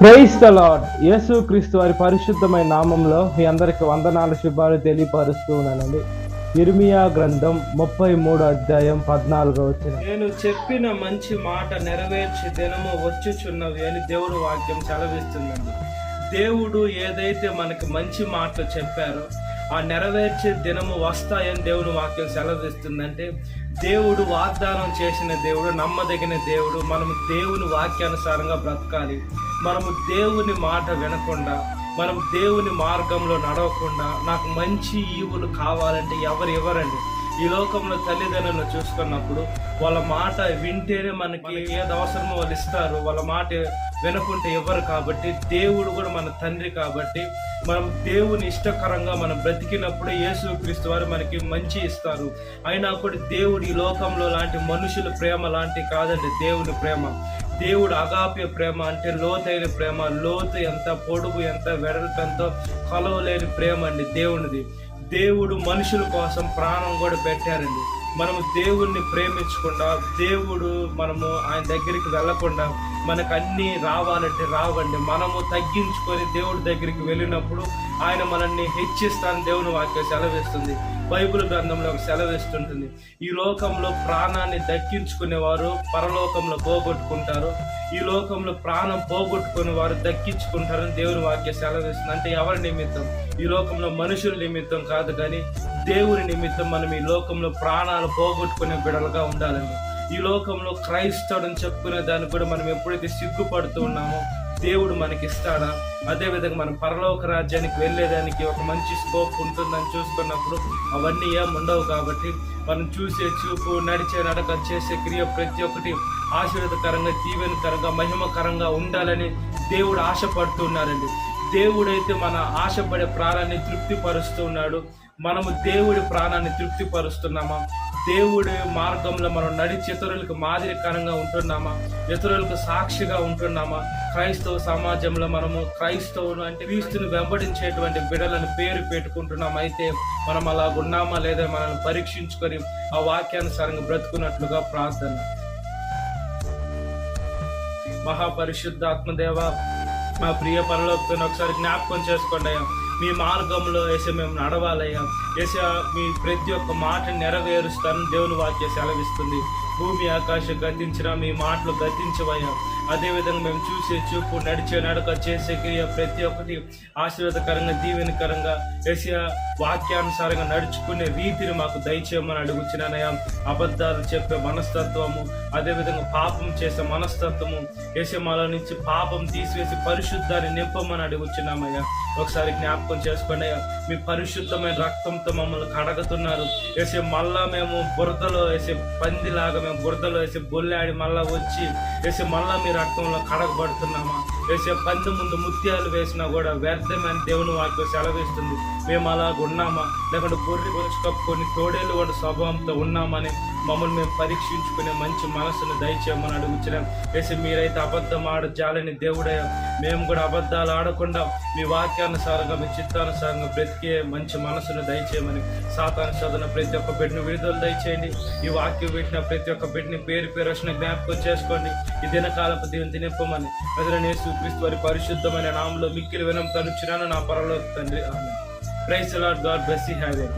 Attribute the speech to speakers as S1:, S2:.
S1: Price the lord యేసు క్రీస్తు వారి పరిశుద్ధమైన నామంలో మీ అందరికి వందనాల శుభాలు తెలియపరుస్తూ ఉన్నానండి. ఇర్మియా గ్రంథం ముప్పై మూడు అధ్యాయం పద్నాలుగు వచ్చిన.
S2: నేను చెప్పిన మంచి మాట నెరవేర్చి దినము వచ్చుచున్నవి అని దేవుడు వాక్యం సెలవిస్తుందండి. దేవుడు ఏదైతే మనకి మంచి మాటలు చెప్పారో ఆ నెరవేర్చే దినము వస్తాయని దేవుని వాక్యం సెలవిస్తుందంటే దేవుడు వాగ్దానం చేసిన దేవుడు నమ్మదగిన దేవుడు మనము దేవుని వాక్యానుసారంగా బ్రతకాలి. మనము దేవుని మాట వినకుండా మనం దేవుని మార్గంలో నడవకుండా నాకు మంచి ఈవులు కావాలంటే ఎవరు ఇవ్వరండి? ఈ లోకంలో తల్లిదండ్రులను చూసుకున్నప్పుడు వాళ్ళ మాట వింటేనే మనకి ఏది అవసరమో వాళ్ళు ఇస్తారు. వాళ్ళ మాట వినకుంటే ఇవ్వరు కాబట్టి దేవుడు కూడా మన తండ్రి కాబట్టి మనం దేవుని ఇష్టకరంగా మనం బ్రతికినప్పుడే యేసు క్రీస్తు వారు మనకి మంచి ఇస్తారు. అయినా కూడా దేవుడు ఈ లోకంలో లాంటి మనుషుల ప్రేమ లాంటి కాదండి దేవుని ప్రేమ. దేవుడు అగాప్య ప్రేమ అంటే లోతైన ప్రేమ లోతు ఎంత పొడుగు ఎంత వెడల్పు ఎంతో ప్రేమ అండి దేవునిది. దేవుడు మనుషుల కోసం ప్రాణం కూడా పెట్టారండి. మనము దేవుణ్ణి ప్రేమించకుండా దేవుడు మనము ఆయన దగ్గరికి వెళ్ళకుండా మనకు అన్నీ రావాలంటే రావండి. మనము తగ్గించుకొని దేవుడి దగ్గరికి వెళ్ళినప్పుడు ఆయన మనల్ని హెచ్చిస్తాను దేవుని వాక్యం సెలవిస్తుంది. బైబిల్ గ్రంథంలో సెలవిస్తుంటుంది ఈ లోకంలో ప్రాణాన్ని దక్కించుకునేవారు పరలోకంలో పోగొట్టుకుంటారు. ఈ లోకంలో ప్రాణం పోగొట్టుకునే వారు దక్కించుకుంటారని దేవుని వాక్య సెలవిస్తుంది. అంటే ఎవరి నిమిత్తం? ఈ లోకంలో మనుషుల నిమిత్తం కాదు కానీ దేవుని నిమిత్తం మనం ఈ లోకంలో ప్రాణాలు పోగొట్టుకునే బిడలుగా ఉండాలండి. ఈ లోకంలో క్రైస్తవుడని చెప్పుకునే దాన్ని కూడా మనం ఎప్పుడైతే సిగ్గుపడుతూ ఉన్నామో దేవుడు మనకి ఇస్తాడా అదేవిధంగా మనం పరలోక రాజ్యానికి వెళ్ళేదానికి ఒక మంచి స్కోప్ ఉంటుందని చూసుకున్నప్పుడు అవన్నీ ఏం ఉండవు కాబట్టి మనం చూసే చూపు నడిచే నడక చేసే క్రియ ప్రతి ఒక్కటి ఆశీర్వదకరంగా దీవెనకరంగా మహిమకరంగా ఉండాలని దేవుడు ఆశపడుతున్నారండి దేవుడైతే మన ఆశపడే ప్రాణాన్ని తృప్తిపరుస్తూ ఉన్నాడు మనము దేవుడి ప్రాణాన్ని తృప్తిపరుస్తున్నామా? దేవుడి మార్గంలో మనం నడిచి ఇతరులకు మాదిరికరంగా ఉంటున్నామా? ఇతరులకు సాక్షిగా ఉంటున్నామా? క్రైస్తవ సమాజంలో మనము క్రైస్తవులు అంటే క్రీస్తుని వెంబడించేటువంటి బిడలను పేరు పెట్టుకుంటున్నాం అయితే మనం అలా ఉన్నామా లేదా మనల్ని పరీక్షించుకొని ఆ వాక్యానుసారంగా బ్రతుకున్నట్లుగా ప్రార్థన. మహాపరిశుద్ధ ఆత్మదేవ మా ప్రియ పనులకు ఒకసారి జ్ఞాపకం చేసుకోండి అయ్యా. మీ మార్గంలో వేసే మేము నడవాలయ్యా. వేసే మీ ప్రతి ఒక్క మాట నెరవేరుస్తాను దేవుని వాక్య సెలవిస్తుంది. భూమి ఆకాశం గతించిన మీ మాటలు గతించవయ్యా. అదేవిధంగా మేము చూసే చూపు నడిచే నడక చేసే క్రియ ప్రతి ఒక్కటి ఆశీర్వాదకరంగా దీవెనకరంగా ఏసియా వాక్యానుసారంగా నడుచుకునే రీతిని మాకు దయచేయమని అడుగుచ్చినానయ్యా అబద్ధాలు చెప్పే మనస్తత్వము అదేవిధంగా పాపం చేసే మనస్తత్వము ఏసమాల నుంచి పాపం తీసివేసి పరిశుద్ధాన్ని నింపమని అడుగుచున్నామయ్యా. ఒకసారి జ్ఞాపకం చేసుకోండి అయ్యా. మీ పరిశుద్ధమైన రక్తంతో మమ్మల్ని కడగతున్నారు. వేసే మళ్ళా మేము బురదలో వేసే పందిలాగా బురదలో వేసి బొల్లాడి మళ్ళా వచ్చి వేసి మళ్ళా మీ రక్తంలో కడగబడుతున్నామా? వేసే పంది ముందు ముత్యాలు వేసినా కూడా వ్యర్థమని దేవుని వాక్యం సెలవిస్తుంది. మేము అలాగ ఉన్నామా? లేకుంటే గొర్రె గురించి కప్పుకొని తోడేలు వాడి స్వభావంతో ఉన్నామని మమ్మల్ని మేము పరీక్షించుకునే మంచి మనసును దయచేయమని అడుగుతున్నాం వేసి మీరైతే అబద్ధం ఆడ జాలని దేవుడే మేము కూడా అబద్ధాలు ఆడకుండా మీ వాక్యానుసారంగా మీ చిత్తానుసారంగా బ్రతికే మంచి మనసును దయచేయమని సాతాను చదివిన ప్రతి ఒక్క బిడ్డను విడుదల దయచేయండి. ఈ వాక్యం పెట్టిన ప్రతి ఒక్క బిడ్డని పేరు పేరు వచ్చిన జ్ఞాపకం చేసుకోండి. ఈ దినకాలపు దీవెని తినిప్పమని ప్రజలనే చూపిస్తూ వారి పరిశుద్ధమైన నామంలో మిక్కిలి వినం తనుచున్నాను నా పరలోకి తండ్రి. Praise Lord God bless you have a